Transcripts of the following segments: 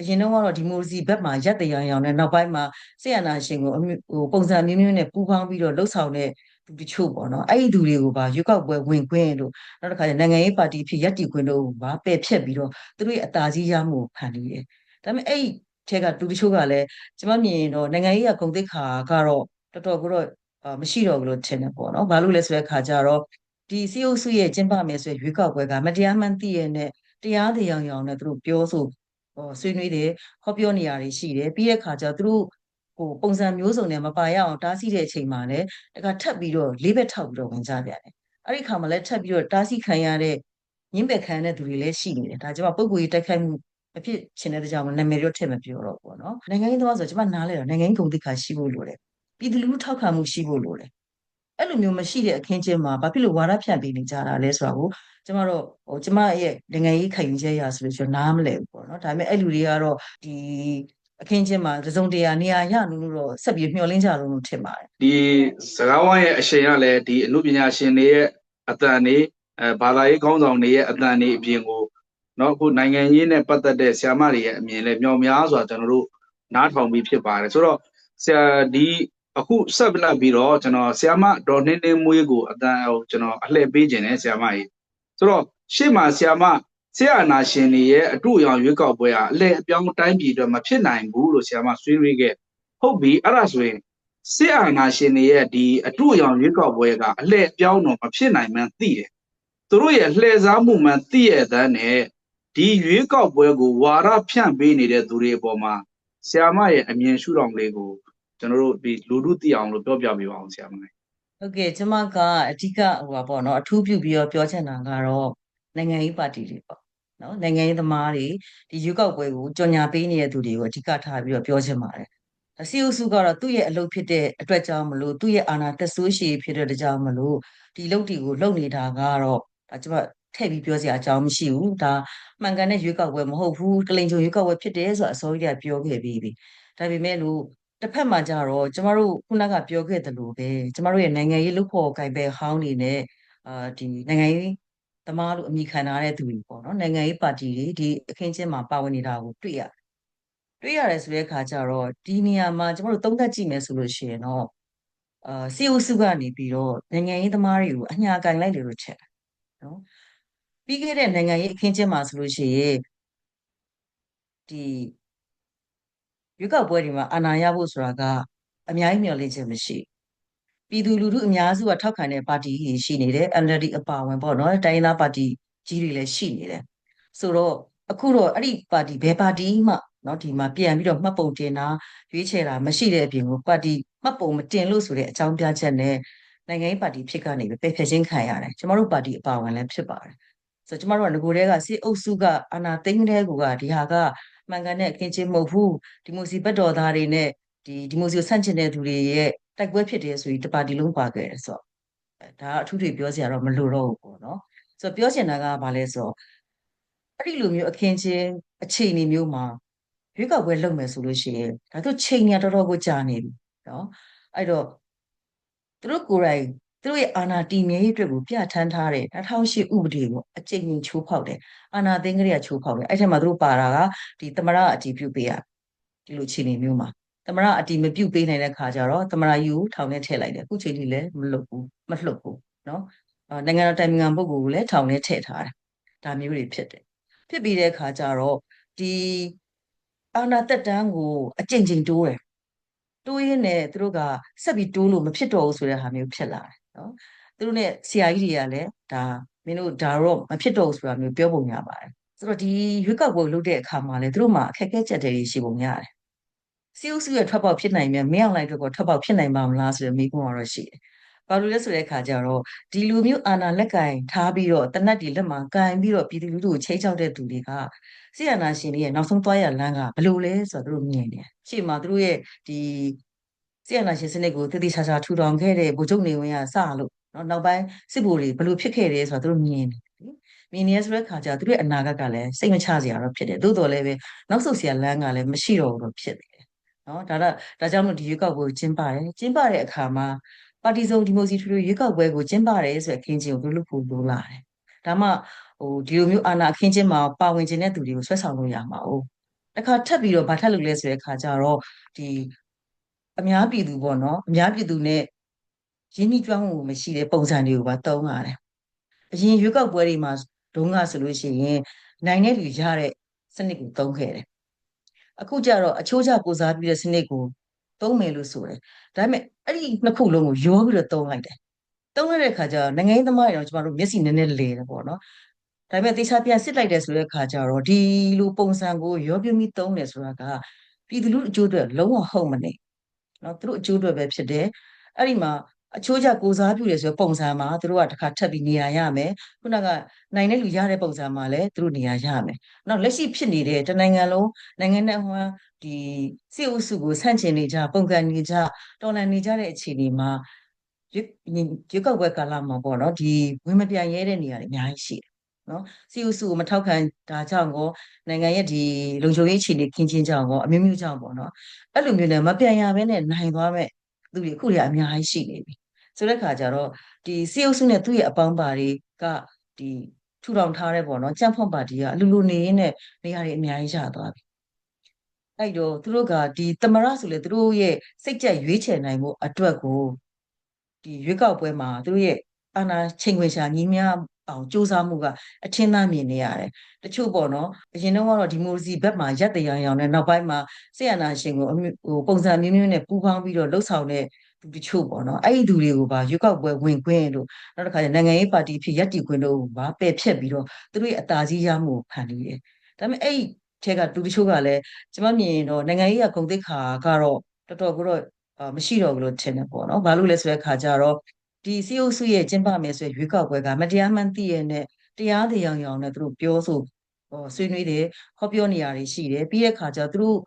အရင်တော့ကတော့ဒီမိုစီဘက်မှာရက်တရံရောင်နဲ့နောက်ပိုင်းမှာဆေးရနာရှင်ကိုအမျိုးဟိုပုံစံမျိုးမျိုးနဲ့ပူးပေါင်းပြီးတော့လှုပ်ဆောင်တဲ့သူတချို့ပေါ့နော်အဲ့ဒီသူတွေကိုပါရွေးကောက်ပွဲဝင်ခွင့်တို့နောက်တစ်ခါကျနိုင်ငံရေးပါတီဖြစ်ရက်တီခွင့်တို့ပါပယ်ဖြတ်ပြီးတော့သူတို့ရဲ့အသာစီးရမှုကိုဖန်တီးတယ်ဒါပေမဲ့အဲ့ဒီထဲကသူတချို့ကလည်းကျွန်မမြင်ရင်တော့နိုင်ငံရေးကဂုဏ်သိက္ခာကတော့တော်တော်ကတော့အာမရှိတော့ဘူးလို့ထင်တယ်ပေါ့နော်ဘာလို့လဲဆိုတဲ့ခါကျတော့ဒီစီအုပ်စုရဲ့ကျင်းပမယ်ဆိုရွေးကောက်ပွဲကမတရားမှန်းသိရတဲ့တရားတရားရောင်နဲ့သူတို့ပြောဆိုဟော ဆွေးနွေးတယ်ဟောပြောနေရတွေရှိတယ်ပြီးတဲ့ခါကျသူတို့ဟိုပုံစံမျိုးစုံနဲ့မပါရအောင်တားဆီးတဲ့အချိန်မှာလည်းတခါထပ်ပြီးတော့လေးဘက်ထောက်ပြီးတော့ဝင်ကြပြန်တယ်အဲ့ဒီခါမှာလည်းထပ်ပြီးတော့တားဆီးခံရတဲ့ညှင်းပယ်ခံတဲ့သူတွေလည်းရှိနေတယ်ဒါကြောင့်ပုံကိုယ်ကြီးတိုက်ခိုက်မှုမဖြစ်ချင်တဲ့ကြောင့်နာမည်တော့ထည့်မပြောတော့ဘူးเนาะနိုင်ငံရေးသမားဆိုကျွန်မနားလဲတော့နိုင်ငံရေးဂုဏ်သိက္ခာရှိဖို့လိုတယ်ပြည်သူလူထုထောက်ခံမှုရှိဖို့လိုတယ် အဲ့လိုမျိုးမရှိတဲ့အခင်းချင်းမှာဘာဖြစ်လို့ဝါဒဖြန့်ပေးနေကြတာလဲဆိုတာကိုကျမတို့ဟိုကျမရဲ့နိုင်ငံရေးခိုင်ချက်ရဆိုလို့ဆိုနားမလည်ဘူးပေါ့နော်ဒါပေမဲ့အဲ့လူတွေကတော့ဒီအခင်းချင်းမှာတစုံတရာနေရာရလို့တော့ဆက်ပြီးမျှော်လင့်ကြလို့ထင်ပါတယ်ဒီစကားဝိုင်းရဲ့အရှင်ကလည်းဒီအမှုပညာရှင်တွေရဲ့အတန်နေဘာသာရေးခေါင်းဆောင်တွေရဲ့အတန်နေအပြင်ကိုနော်အခုနိုင်ငံရေးနဲ့ပတ်သက်တဲ့ဆရာမတွေရဲ့အမြင်လည်းမျှော်များစွာကျွန်တော်တို့နားထောင်ပြီးဖြစ်ပါတယ်ဆိုတော့ဆရာဒီ အခုဆက်လက်ပြီးတော့ကျွန်တော်ဆရာမဒေါ်နှင်းနှင်းမွေးကိုအတန်ဟိုကျွန်တော်အလှည့်ပေးခြင်းနဲ့ဆရာမကြီးဆိုတော့ရှေ့မှာဆရာမဆရာနာရှင်တွေရဲ့အတူရောင်ရွေးကောက်ပွဲဟာအလှည့်အပြောင်းတိုင်းပြည်အတွက်မဖြစ်နိုင်ဘူးလို့ဆရာမဆွေးနွေးခဲ့ဟုတ်ပြီအဲ့ဒါဆိုရင်စစ်အာဏာရှင်တွေရဲ့ဒီအတူအယောင်ရွေးကောက်ပွဲကအလှည့်အပြောင်းတော့မဖြစ်နိုင်မှန်းသိတယ်။သူတို့ရဲ့လှည့်စားမှုမှန်းသိရတဲ့နဲ့ဒီရွေးကောက်ပွဲကိုဝါရဖြန့်ပေးနေတဲ့သူတွေအပေါ်မှာဆ iam မရဲ့အမြင်ရှုထောင့်လေးကို ကျွန်တော်တို့ဒီလူထုသိအောင်လို့ပြောပြပေးပါအောင်ဆရာမလေးဟုတ်ကဲ့ကျမကအဓိကဟိုပါပေါ့နော်အထူးပြုပြီးတော့ပြောချင်တာကတော့နိုင်ငံရေးပါတီတွေပေါ့နော်နိုင်ငံရေးသမားတွေဒီရွေးကောက်ပွဲကိုကြော်ညာပေးနေတဲ့သူတွေကိုအဓိကထားပြီးတော့ပြောချင်ပါတယ်စီအုပ်စုကတော့သူ့ရဲ့အလုပ်ဖြစ်တဲ့အတွက်ကြောင့်မလို့သူ့ရဲ့အာဏာသက်ဆိုးရှည်ဖြစ်တဲ့အတွက်ကြောင့်မလို့ဒီလုပ်တီကိုလုပ်နေတာကတော့ဒါကျမထည့်ပြီးပြောစရာအကြောင်းမရှိဘူးဒါမှန်ကန်တဲ့ရွေးကောက်ပွဲမဟုတ်ဘူးကလိန်ချုံရွေးကောက်ပွဲဖြစ်တယ်ဆိုတာအစိုးရကပြောခဲ့ပြီးပြီဒါပေမဲ့လို့ တစ်ဖက်မှာကြတော့ကျမတို့ခုနကပြောခဲ့သလိုပဲကျမတို့ရဲ့နိုင်ငံရေးလူဖို့ကိုင်ပဲဟောင်းနေနဲ့အာဒီနိုင်ငံရေးသမားလို့အမိခံထားတဲ့သူတွေပေါ့နော်နိုင်ငံရေးပါတီတွေဒီအခင်းချင်းမှာပါဝင်နေတာကိုတွေ့ရတွေ့ရတယ်ဆိုတဲ့အခါကျတော့ဒီနေရာမှာကျမတို့သုံးသပ်ကြည့်မယ်ဆိုလို့ရှိရင်တော့အာစီအိုစုကနေပြီးတော့နိုင်ငံရေးသမားတွေကိုအညာကင်လိုက်တယ်လို့ချက်နော်ပြီးခဲ့တဲ့နိုင်ငံရေးအခင်းချင်းမှာဆိုလို့ရှိရင်ဒီ ရွေးကောက်ပွဲဒီမှာအာဏာရဖို့ဆိုတာကအများကြီးမျှော်လင့်ချက်မရှိပြည်သူလူထုအများစုကထောက်ခံတဲ့ပါတီကြီးရှိနေတယ် NLD အပါဝင်ပေါ့နော်တိုင်းရင်းသားပါတီကြီးတွေလည်းရှိနေတယ်ဆိုတော့အခုတော့အဲ့ဒီပါတီဘယ်ပါတီမှနော်ဒီမှာပြန်ပြီးတော့မှတ်ပုံတင်တာရွေးချယ်တာမရှိတဲ့အပြင်ကိုပါတီမှတ်ပုံမတင်လို့ဆိုတဲ့အကြောင်းပြချက်နဲ့နိုင်ငံရေးပါတီဖြစ်ကနေပဲပယ်ဖျက်ခြင်းခံရတယ်ကျမတို့ပါတီအပါဝင်လည်းဖြစ်ပါတယ်ဆိုတော့ကျမတို့ကငကိုတဲကစစ်အုပ်စုကအာဏာသိမ်းတဲ့ကူကဒီဟာက မှန်ကန်တဲ့အခင်းချင်းမဟုတ်ဘူးဒီမိုစီဘက်တော်သားတွေနဲ့ဒီဒီမိုစီကိုဆန့်ကျင်တဲ့သူတွေရဲ့တိုက်ပွဲဖြစ်တယ်ဆိုပြီးတပါတီလုံးပါခဲ့တယ်ဆိုတော့ဒါအထူးတွေပြောစရာတော့မလိုတော့ဘူးပေါ့နော်ဆိုတော့ပြောချင်တာကဘာလဲဆိုတော့အဲ့ဒီလိုမျိုးအခင်းချင်းအခြေအနေမျိုးမှာရွေးကောက်ပွဲလုပ်မယ်ဆိုလို့ရှိရင်ဒါတို့ချိန်ညာတော်တော်ကိုကြာနေပြီနော်အဲ့တော့သူတို့ကိုယ်တိုင် သူတို့ရဲ့အာဏာတည်မြဲရေးအတွက်ကိုပြဋ္ဌာန်းထားတဲ့2008ဥပဒေကိုအကျဉ်းချင်းချိုးဖောက်တယ်အာဏာသိမ်းကြရချိုးဖောက်တယ်အဲ့ထက်မှာသူတို့ပါတာကဒီသမရအတည်ပြုပေးရဒီလိုအခြေအနေမျိုးမှာသမရအတည်မပြုပေးနိုင်တဲ့ခါကျတော့သမရယူထောင်ထဲထည့်လိုက်တယ်အခုချိန်ထိလည်းမလွတ်ဘူးမလွတ်ဘူးနော်အာနိုင်ငံတော်တိုင်ပင်ခံပုဂ္ဂိုလ်ကိုလည်းထောင်ထဲထည့်ထားတယ်ဒါမျိုးတွေဖြစ်တယ်ဖြစ်ပြီးတဲ့ခါကျတော့ဒီအာဏာတက်တန်းကိုအကျဉ်းချင်းတိုးတယ်တိုးရင်းနဲ့သူတို့ကဆက်ပြီးတိုးလို့မဖြစ်တော့ဘူးဆိုတဲ့ဟာမျိုးဖြစ်လာတယ် နော်သူတို့ ਨੇ ဆရာကြီးတွေကလည်းဒါမင်းတို့ဒါတော့မဖြစ်တော့ဘူးဆိုတာမျိုးပြောပုံရပါတယ်ဆိုတော့ဒီရွေးကောက်ပွဲလုပ်တဲ့အခါမှာလည်းသူတို့မှာအခက်အခဲချက်တွေရှိပုံရတယ်စီအုပ်စုရဲ့ထွက်ပေါက်ဖြစ်နိုင်မြဲမင်းအောင်လိုက်တို့ကထွက်ပေါက်ဖြစ်နိုင်ပါမလားဆိုတဲ့မိကုန်းကတော့ရှိတယ်ဘာလို့လဲဆိုတဲ့အခါကျတော့ဒီလူမျိုးအာဏာလက်ကင်ထားပြီးတော့တနတ်ဒီလက်မှာကင်ပြီးတော့ပြည်သူလူထုကိုချိန်ချောက်တဲ့သူတွေကဆီယနာရှင်တွေရဲ့နောက်ဆုံးသွားရလမ်းကဘယ်လိုလဲဆိုတော့သူတို့မြင်တယ်ရှေ့မှာသူတို့ရဲ့ဒီ ဆီယနာရှင်စနစ်ကိုတည်တည်ချာချာထူထောင်ခဲ့တဲ့ဗိုလ်ချုပ်နေဝင်းကစလို့နော်နောက်ပိုင်းစစ်ဗိုလ်တွေဘယ်လိုဖြစ်ခဲ့တယ်ဆိုတော့သူတို့မြင်တယ်မြင်နေရဆိုတဲ့ခါကျသူတို့ရဲ့အနာဂတ်ကလည်းစိတ်မချစရာတော့ဖြစ်တယ်သို့တော်လည်းပဲနောက်ဆုတ်စရာလမ်းကလည်းမရှိတော့ဘူးတော့ဖြစ်တယ်နော်ဒါတော့ဒါကြောင့်မို့ဒီရွေးကောက်ပွဲကိုကျင်းပတယ်ကျင်းပတဲ့အခါမှာပါတီစုံဒီမိုစီထူထူရွေးကောက်ပွဲကိုကျင်းပတယ်ဆိုတဲ့အခင်းချင်းကိုဘယ်လိုလုပ်ဖို့လိုလာတယ်ဒါမှဟိုဒီလိုမျိုးအာဏာအခင်းချင်းမှာပါဝင်ခြင်းတဲ့သူတွေကိုဆွဲဆောင်လို့ရမှာ哦တစ်ခါထပ်ပြီးတော့ဘာထပ်လုပ်လဲဆိုတဲ့ခါကျတော့ဒီ အများပြည်သူပေါ့နော်အများပြည်သူနဲ့ရင်းနှီးကျွမ်းမှုမရှိတဲ့ပုံစံတွေကိုပါသုံးရတယ်အရင်ရွေးကောက်ပွဲတွေမှာဒုံးကဆိုလို့ရှိရင်နိုင်တဲ့လူရတဲ့စနစ်ကိုသုံးခဲ့တယ်အခုကျတော့အချိုးကျကိုစားပြုတဲ့စနစ်ကိုသုံးမယ်လို့ဆိုတယ်ဒါပေမဲ့အဲ့ဒီနှစ်ခုလုံးကိုရောပြီးတော့သုံးလိုက်တယ်သုံးလိုက်တဲ့ခါကျတော့နိုင်ငံရေးသမားတွေတော့ကျမတို့မျက်စိနည်းနည်းလဲတယ်ပေါ့နော်ဒါပေမဲ့တေချာပြန်စစ်လိုက်တယ်ဆိုတဲ့ခါကျတော့ဒီလိုပုံစံကိုရောပြမိသုံးတယ်ဆိုတာကပြည်သူလူအကျိုးအတွက်လုံးဝဟုတ်မနေ နော်သူတို့အကျိုးအတွက်ပဲဖြစ်တယ်အဲ့ဒီမှာအချိုးကျကိုစားပြုတယ်ဆိုပုံစံမှာသူတို့ကတစ်ခါထပ်ပြီးနေရာရမယ်ခုနကနိုင်တဲ့လူရတဲ့ပုံစံမှာလည်းသူတို့နေရာရမယ်နောက်လက်ရှိဖြစ်နေတဲ့တနိုင်ငံလုံးနိုင်ငံနဲ့ဟိုဒီစေအုပ်စုကိုဆန့်ကျင်နေကြပုံကန်နေကြတော်လှန်နေကြတဲ့အခြေအနေမှာရွေးကောက်ပွဲကာလမှာပေါ့နော်ဒီဝင်မပြိုင်ရဲတဲ့နေရာတွေအများကြီးရှိတယ် နော်စီဥစုကိုမထောက်ခံတာကြောင့်ကောနိုင်ငံရဲ့ဒီလုံခြုံရေးအခြေအနေခင်းချင်းကြောင့်ကောအမျိုးမျိုးကြောင့်ပေါ့နော်အဲ့လိုမျိုးနဲ့မပြန်ရဘဲနဲ့နိုင်သွားမဲ့သူတွေအခုတွေအများကြီးရှိနေပြီဆိုတဲ့ခါကျတော့ဒီစီဥစုနဲ့သူ့ရဲ့အပေါင်းပါတွေကဒီထူထောင်ထားတဲ့ပေါ့နော်ကြံ့ဖွံ့ပါတီကအလူလူနေရင်းနဲ့နေရာတွေအများကြီးရသွားပြီအဲ့တော့သူတို့ကဒီသမရဆိုလေသူတို့ရဲ့စိတ်ကြက်ရွေးချယ်နိုင်မှုအတွက်ကိုဒီရွေးကောက်ပွဲမှာသူတို့ရဲ့အာဏာချိန်ခွင်ရှာညီးများ အောင်စူးစမ်းမှုကအထင်သာမြင်နေရတယ်တချို့ပေါ့နော်အရင်တော့ကတော့ဒီမိုစီဘက်မှာရက်တရားရောင်နဲ့နောက်ပိုင်းမှာဆေးရနာရှင်ကိုဟိုပုံစံမျိုးမျိုးနဲ့ပူးပေါင်းပြီးတော့လှုပ်ဆောင်တဲ့သူတချို့ပေါ့နော်အဲ့ဒီသူတွေကိုပါရွေးကောက်ပွဲဝင်ခွင့်လို့နောက်တစ်ခါကျနိုင်ငံရေးပါတီဖြစ်ရက်တီခွင့်တို့ပါပယ်ဖြတ်ပြီးတော့သူတို့ရဲ့အသာစီးရမှုကိုဖန်တီးတယ်ဒါပေမဲ့အဲ့ဒီထဲကသူတချို့ကလည်းကျွန်မမြင်တော့နိုင်ငံရေးကဂုံတိတ်ခါကတော့တော်တော်ကိုတော့မရှိတော့ဘူးလို့ထင်တယ်ပေါ့နော်ဘာလို့လဲဆိုတဲ့ခါကျတော့ ဒီစီအုပ်စုရဲ့ကျင်းပမယ်ဆိုရွေးကောက်ပွဲကမတရားမှန်သိရတဲ့တရားတရားရောင်နဲ့သူတို့ပြောဆိုဟောဆွေးနွေးတယ်ဟောပြောနေရတွေရှိတယ်ပြီးတဲ့ခါကျသူတို့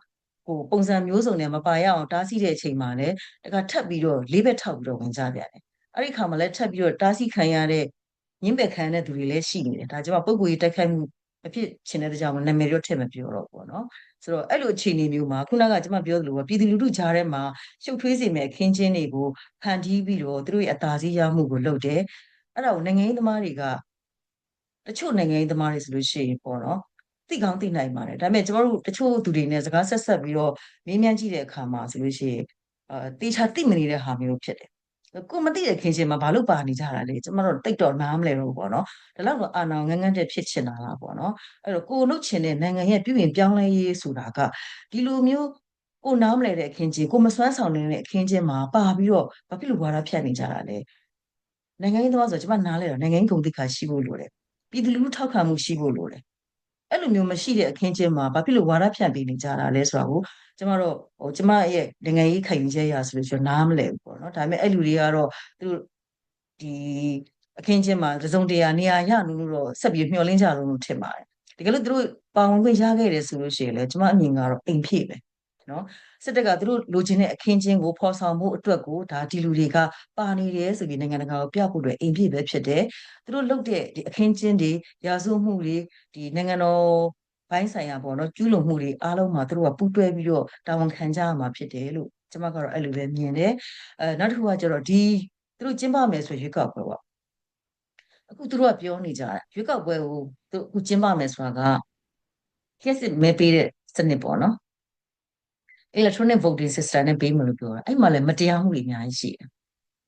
ဟိုပုံစံမျိုးစုံနဲ့မပါရအောင်တားဆီးတဲ့အချိန်မှာလည်းတခါထပ်ပြီးတော့လေးဘက်ထောက်ပြီးတော့ဝင်ကြပြန်တယ်အဲ့ဒီခါမှာလည်းထပ်ပြီးတော့တားဆီးခံရတဲ့ညင်းပယ်ခံတဲ့သူတွေလည်းရှိနေတယ်ဒါကြောင့်ပုံကိုယ်ကြီးတိုက်ခိုက်မှု မဖြစ်ချင်တဲ့ကြောင့်နာမည်တော့ထည့်မပြောတော့ဘူးเนาะဆိုတော့အဲ့လိုအခြေအနေမျိုးမှာခုနကကျွန်မပြောသလိုပဲပြည်သူလူထုကြားထဲမှာရှုပ်ထွေးစေမဲ့အခင်းချင်းတွေကိုဖန်တီးပြီးတော့သူတို့ရဲ့အသာစီးရမှုကိုလုပ်တယ်အဲ့ဒါကိုနိုင်ငံရေးသမားတွေကတချို့နိုင်ငံရေးသမားတွေဆိုလို့ရှိရင်ပေါ့နော်သိကောင်းသိနိုင်ပါတယ်ဒါပေမဲ့ကျမတို့တချို့သူတွေနဲ့စကားဆက်ဆက်ပြီးတော့မေးမြန်းကြည့်တဲ့အခါမှာဆိုလို့ရှိရင်အာတေချာသိမနေတဲ့ဟာမျိုးဖြစ်တယ် ကိုမသိတဲ့ခင်ရှင်မှာဘာလို့ပါနေကြတာလဲကျမတို့တိတ်တော့နားမလဲတော့ပေါ့နော်ဒါတော့အာနာငန်းငန်းတဲ့ဖြစ်ချင်တာလားပေါ့နော်အဲ့တော့ကိုလုပ်ချင်တဲ့နိုင်ငံရဲ့ပြည်ပြင်ပြောင်းလဲရေးဆိုတာကဒီလိုမျိုးကိုနားမလဲတဲ့အခင်းချင်းကိုမစွမ်းဆောင်နေတဲ့အခင်းချင်းမှာပါပြီးတော့ဘာဖြစ်လို့ဝါဒဖြတ်နေကြတာလဲနိုင်ငံရေးသမားဆိုကျမနားလဲတော့နိုင်ငံရေးဂုဏ်သိက္ခာရှိဖို့လိုတယ်ပြည်သူလူထုထောက်ခံမှုရှိဖို့လိုတယ် အဲ့လိုမျိုးမရှိတဲ့အခင်းချင်းမှာဘာဖြစ်လို့ဝါဒဖြန့်ပေးနေကြတာလဲဆိုတာကိုကျမတို့ဟိုကျမရဲ့နိုင်ငံရေးခိုင်ချက်ရဆိုလို့ရှိရင်နားမလဲဘူးပေါ့နော်ဒါပေမဲ့အဲ့လူတွေကတော့သူတို့ဒီအခင်းချင်းမှာတစုံတရာနေရာရလို့တော့ဆက်ပြီးမျှော်လင့်ကြလို့လို့ထင်ပါတယ်တကယ်လို့သူတို့ပါဝင်ခွင့်ရခဲ့တယ်ဆိုလို့ရှိရင်လည်းကျမအမြင်ကတော့အိမ်ဖြည့်ပဲ နော်စစ်တပ်ကသူတို့လိုချင်တဲ့အခင်းချင်းကိုဖော်ဆောင်မှုအတွက်ကိုဒါဒီလူတွေကပါနေတယ်ဆိုပြီးနိုင်ငံတကာကိုပြဖို့အတွက်အိမ်ပြည့်ပဲဖြစ်တယ်သူတို့လုပ်တဲ့ဒီအခင်းချင်းတွေရာဇဝမှုတွေဒီနိုင်ငံတော်ဘိုင်းဆိုင်ရာပေါ့နော်ကျူးလွန်မှုတွေအားလုံးမှာသူတို့ကပူးတွဲပြီးတော့တာဝန်ခံကြရမှာဖြစ်တယ်လို့ကျွန်မကတော့အဲ့လိုပဲမြင်တယ်အဲနောက်တစ်ခုကကျတော့ဒီသူတို့ကျင်းပမယ်ဆိုရွေးကောက်ပွဲပေါ့အခုသူတို့ကပြောနေကြတာရွေးကောက်ပွဲကိုသူအခုကျင်းပမယ်ဆိုတာကခက်စစ်မဲပေးတဲ့စနစ်ပေါ့နော် electronic voting system နဲ့ပေးမလို့ပြောတာအဲ့မှာလည်းမတရားမှုတွေအများကြီးရှိတယ်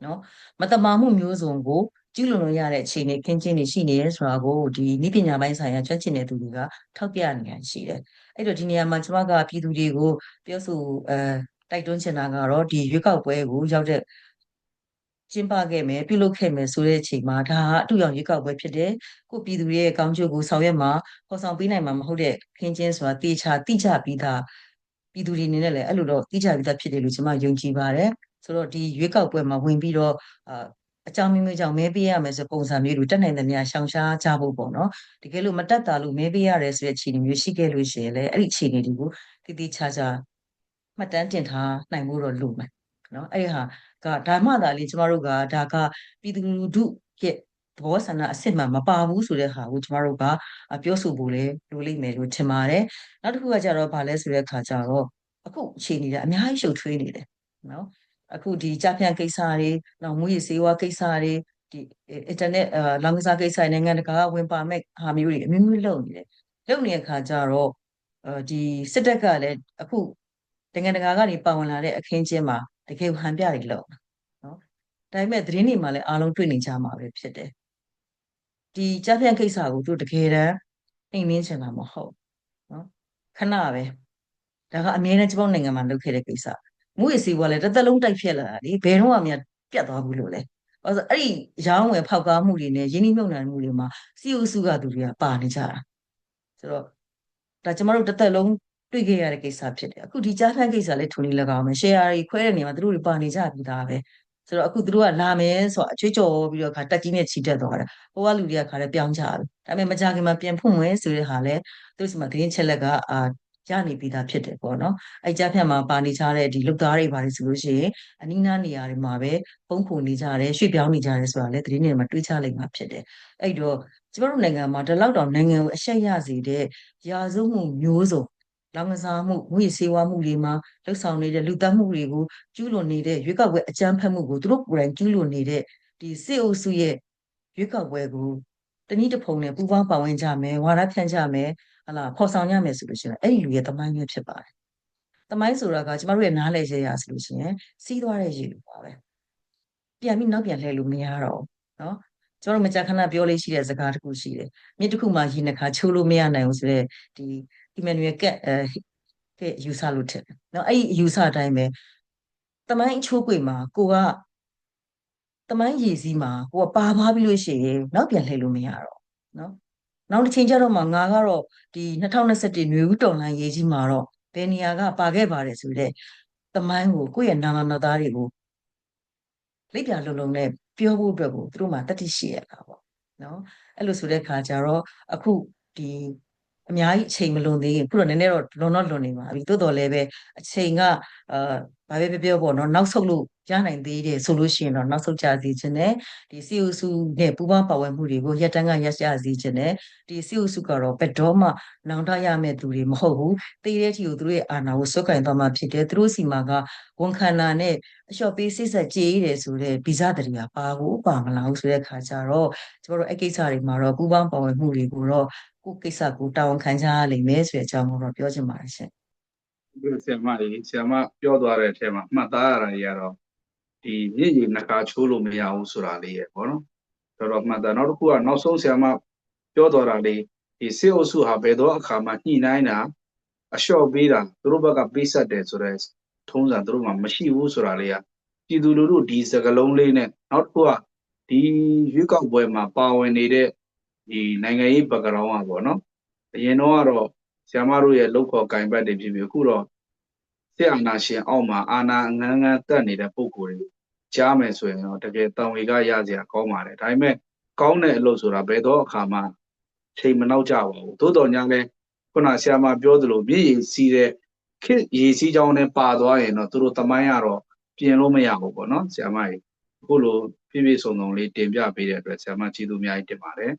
နော်မတမာမှုမျိုးစုံကိုကျူးလွန်လို့ရတဲ့အခြေအနေခင်းချင်းတွေရှိနေရဲဆိုတာကိုဒီနိပညာပိုင်းဆိုင်ရာကျွမ်းကျင်တဲ့သူတွေကထောက်ပြနေရရှိတယ်အဲ့တော့ဒီနေရာမှာကျွန်မကပြည်သူတွေကိုပြောဆိုအဲတိုက်တွန်းချင်တာကတော့ဒီရွေးကောက်ပွဲကိုရောက်တဲ့ကျင်းပခဲ့မယ်ပြုလုပ်ခဲ့မယ်ဆိုတဲ့အချိန်မှာဒါကအတူရောင်ရွေးကောက်ပွဲဖြစ်တယ်ကိုပြည်သူရဲ့ကောင်းကျိုးကိုဆောင်ရွက်မှာပေါ်ဆောင်ပေးနိုင်မှာမဟုတ်တဲ့ခင်းချင်းဆိုတာတေချာတိကျပြီးသား ပြည်သူတွေအနေနဲ့လည်းအဲ့လိုတော့တိကျပြီးသားဖြစ်တယ်လို့ကျွန်မယုံကြည်ပါတယ်ဆိုတော့ဒီရွေးကောက်ပွဲမှာဝင်ပြီးတော့အာအကြောင်းမျိုးမျိုးကြောင့်မဲပေးရမယ်ဆိုပုံစံမျိုးတွေတက်နိုင်သမျှရှောင်ရှားကြဖို့ပေါ့နော်တကယ်လို့မတက်တာလို့မဲပေးရတယ်ဆိုတဲ့အခြေအနေမျိုးရှိခဲ့လို့ရှိရင်လည်းအဲ့ဒီအခြေအနေတွေကိုတည်တည်ချာချာမှတ်တမ်းတင်ထားနိုင်ဖို့တော့လိုမယ်နော်အဲ့ဒီဟာကဒါမှသာလေကျမတို့ကဒါကပြည်သူလူထုရဲ့ သဘောဆန္ဒအစစ်မှန်မပါဘူးဆိုတဲ့ဟာကိုကျမတို့ကပြောဆိုဖို့လေလိုလိမ့်မယ်လို့ထင်ပါတယ်နောက်တစ်ခုကကြတော့ဗာလဲဆိုတဲ့ခါကျတော့အခုအခြေအနေကအများကြီးရှုပ်ထွေးနေတယ်နော်အခုဒီကြပြန့်ကိစ္စတွေနောက်မူရစေဝါကိစ္စတွေဒီအင်တာနက်အာလောင်ကစားကိစ္စနိုင်ငံတကာဝင်ပါမဲ့ဟာမျိုးတွေအမျိုးမျိုးလုပ်နေတယ်လုပ်နေတဲ့ခါကျတော့အဲဒီစစ်တပ်ကလည်းအခုတကယ်တကာကနေပါဝင်လာတဲ့အခင်းကျင်းမှာတကယ်ဟန်ပြတွေလောက်နော်ဒါပေမဲ့သတင်းတွေမှာလည်းအားလုံးတွေ့နေကြမှာပဲဖြစ်တယ် ဒီကြားဖြန့်ကိစ္စကိုသူတကယ်တမ်းနှိမ်နင်းချင်တာမဟုတ်နော်ခဏပဲဒါကအမြဲတမ်းကျွန်တော်နိုင်ငံမှာလုပ်ခဲ့တဲ့ကိစ္စမူရစီကလည်းတစ်သက်လုံးတိုက်ဖြတ်လာတာလေဘယ်တော့မှမပြတ်သွားဘူးလို့လေအဲ့ဆိုအဲ့ဒီရောင်းဝယ်ဖောက်ကားမှုတွေနဲ့ရင်းနှီးမြှုပ်နှံမှုတွေမှာစီအိုစုကသူတွေကပါနေကြတာဆိုတော့ဒါကျမတို့တစ်သက်လုံးတွေ့ခဲ့ရတဲ့ကိစ္စဖြစ်တယ်အခုဒီကြားဖြန့်ကိစ္စလေးထုံနေလကောင်မယ် share တွေခွဲတဲ့နေရာမှာသူတို့တွေပါနေကြပြီးသားပဲ ဆိုတော့အခုသူတို့ကလာမယ်ဆိုတော့အချွေးကြော်ပြီးတော့ခါတက်ကြီးနဲ့ချီတက်သွားတာဟိုကလူတွေကခါလဲပြောင်းကြပြီဒါပေမဲ့မကြခင်မှာပြန်ဖွင့်ဝင်ဆိုတဲ့ဟာလဲသူတို့စီမှာသတင်းချက်လက်ကအာရနေပြီးသားဖြစ်တယ်ပေါ့နော်အဲကြားဖြန့်မှာပါနေကြတဲ့ဒီလူသားတွေပါတယ်ဆိုလို့ရှိရင်အနီးနားနေရာတွေမှာပဲပုံခုနေကြတယ်ရွှေ့ပြောင်းနေကြတယ်ဆိုတာလဲသတင်းတွေမှာတွေးချလိုက်မှာဖြစ်တယ်အဲ့တော့ကျမတို့နိုင်ငံမှာဒီလောက်တောင်နိုင်ငံကိုအရှက်ရစေတဲ့ရာဇဝမှုမျိုးစုံ လောင်ကစားမှုငွေစေဝါမှုတွေမှာလှုပ်ဆောင်နေတဲ့လူသတ်မှုတွေကိုကျူးလွန်နေတဲ့ရွေးကောက်ပွဲအကြမ်းဖက်မှုကိုသူတို့ကိုယ်တိုင်ကျူးလွန်နေတဲ့ဒီစစ်အုပ်စုရဲ့ရွေးကောက်ပွဲကိုတနည်းတစ်ပုံနဲ့ပူးပေါင်းပါဝင်ကြမယ်ဝါဒဖြန့်ကြမယ်ဟလာဖော်ဆောင်ရမယ်ဆိုလို့ရှိရင်အဲ့ဒီလူရဲ့တမိုင်းပဲဖြစ်ပါတယ်။တမိုင်းဆိုတာကကျမတို့ရဲ့နားလည်ရရဆိုလို့ရှိရင်စီးသွားတဲ့ရေလိုပါပဲ။ပြန်ပြီးနောက်ပြန်လှည့်လို့မရတော့ဘူးနော်။ကျမတို့မကြာခဏပြောလေးရှိတဲ့စကားတစ်ခုရှိတယ်။မြစ်တစ်ခုမှရေနှစ်ခါချိုးလို့မရနိုင်ဘူးဆိုတော့ဒီ Emmanuel ကအဲယူဆလို့ထင်တယ်နော်အဲ့ဒီယူဆအတိုင်းပဲတမိုင်းအချိုးကွေမှာကိုကတမိုင်းရည်စည်းမှာကိုကပါပါပြီးလို့ရှိရင်နောက်ပြန်လှည့်လို့မရတော့နော်နောက်တစ်ချိန်ကျတော့မှငါကတော့ဒီ2021မျိုးဦးတော်လန်ရေးကြီးမှာတော့ဘယ်နေရာကပါခဲ့ပါတယ်ဆိုတဲ့တမိုင်းကိုကိုယ့်ရဲ့နာမနာသားတွေကိုလိပ်ပြလုံလုံနဲ့ပြောဖို့အတွက်ကိုသူတို့မှတတိရှိရတာပေါ့နော်အဲ့လိုဆိုတဲ့ခါကျတော့အခုဒီ အများကြီးအချိန်မလွန်သေးခင်ခုတော့နည်းနည်းတော့လွန်တော့လွန်နေပါပြီသို့တော်လည်းပဲအချိန်ကအာဘာပဲပြောပြောပေါ့နော်နောက်ဆုတ်လို့ရနိုင်သေးတယ်ဆိုလို့ရှိရင်တော့နောက်ဆုတ်ကြစေခြင်းနဲ့ဒီစီအိုစုနဲ့ပူးပေါင်းပါဝင်မှုတွေကိုရက်တန်းကရက်ရစေခြင်းနဲ့ဒီစီအိုစုကတော့ဘက်တော်မှနောင်တရမဲ့သူတွေမဟုတ်ဘူးတေးတဲ့ထီကိုသူတို့ရဲ့အာဏာကိုစွတ်ကင်သွားမှဖြစ်တယ်သူတို့စီမှာကဝန်ခံနာနဲ့အလျှော့ပေးစိတ်ဆက်ကြေးတယ်ဆိုတဲ့ဗီဇတရီကပါဘူးပါမလားဆိုတဲ့ခါကျတော့ကျတို့အဲ့ကိစ္စတွေမှာတော့ပူးပေါင်းပါဝင်မှုတွေကိုတော့ ကိုကိစ္စကိုတာဝန်ခံကြရလိမ့်မယ်ဆိုတဲ့အကြောင်းကိုတော့ပြောချင်ပါတယ်ရှင်ဒီဆရာမကြီးဆရာမပြောသွားတဲ့အထက်မှာမှတ်သားရတာကြီးကတော့ဒီမြင့်ကြီးနှခါချိုးလို့မရဘူးဆိုတာလေးရယ်ပေါ့နော်တော်တော်မှတ်သားနောက်တစ်ခုကနောက်ဆုံးဆရာမပြောသွားတာလေးဒီစေအုပ်စုဟာဘယ်တော့အခါမှညှိနှိုင်းတာအလျှော့ပေးတာသူတို့ဘက်ကပေးဆက်တယ်ဆိုတော့ထုံးစံသူတို့မှမရှိဘူးဆိုတာလေးကပြည်သူလူထုဒီစကလုံးလေးနဲ့နောက်တစ်ခုကဒီရွေးကောက်ပွဲမှာပါဝင်နေတဲ့ ဒီနိုင်ငံရေးဘက်ကရောင်းอ่ะပေါ့နော်အရင်တော့ကတော့ဆရာမတို့ရဲ့လောက်ခေါ်ကင်ဘတ်တွေဖြစ်ပြီးအခုတော့စစ်အာဏာရှင်အောက်မှာအာဏာငန်းငန်းတက်နေတဲ့ပုံကိုယ်တွေကြားမယ်ဆိုရင်တော့တကယ်တံဝေကရစရာကောင်းပါတယ်ဒါပေမဲ့ကောင်းတဲ့အလုပ်ဆိုတာဘယ်တော့အခါမှချိန်မနောက်ကြပါဘူးသို့တော်ညာလဲခုနဆရာမပြောသလိုမြည်ရည်စီးတဲ့ခစ်ရည်စီးကြောင်းနဲ့ပါသွားရင်တော့သူတို့တမိုင်းရတော့ပြင်လို့မရဘူးပေါ့နော်ဆရာမကြီးအခုလိုပြည့်ပြည့်စုံစုံလေးတင်ပြပေးတဲ့အတွက်ဆရာမကျေးဇူးအများကြီးတင်ပါတယ်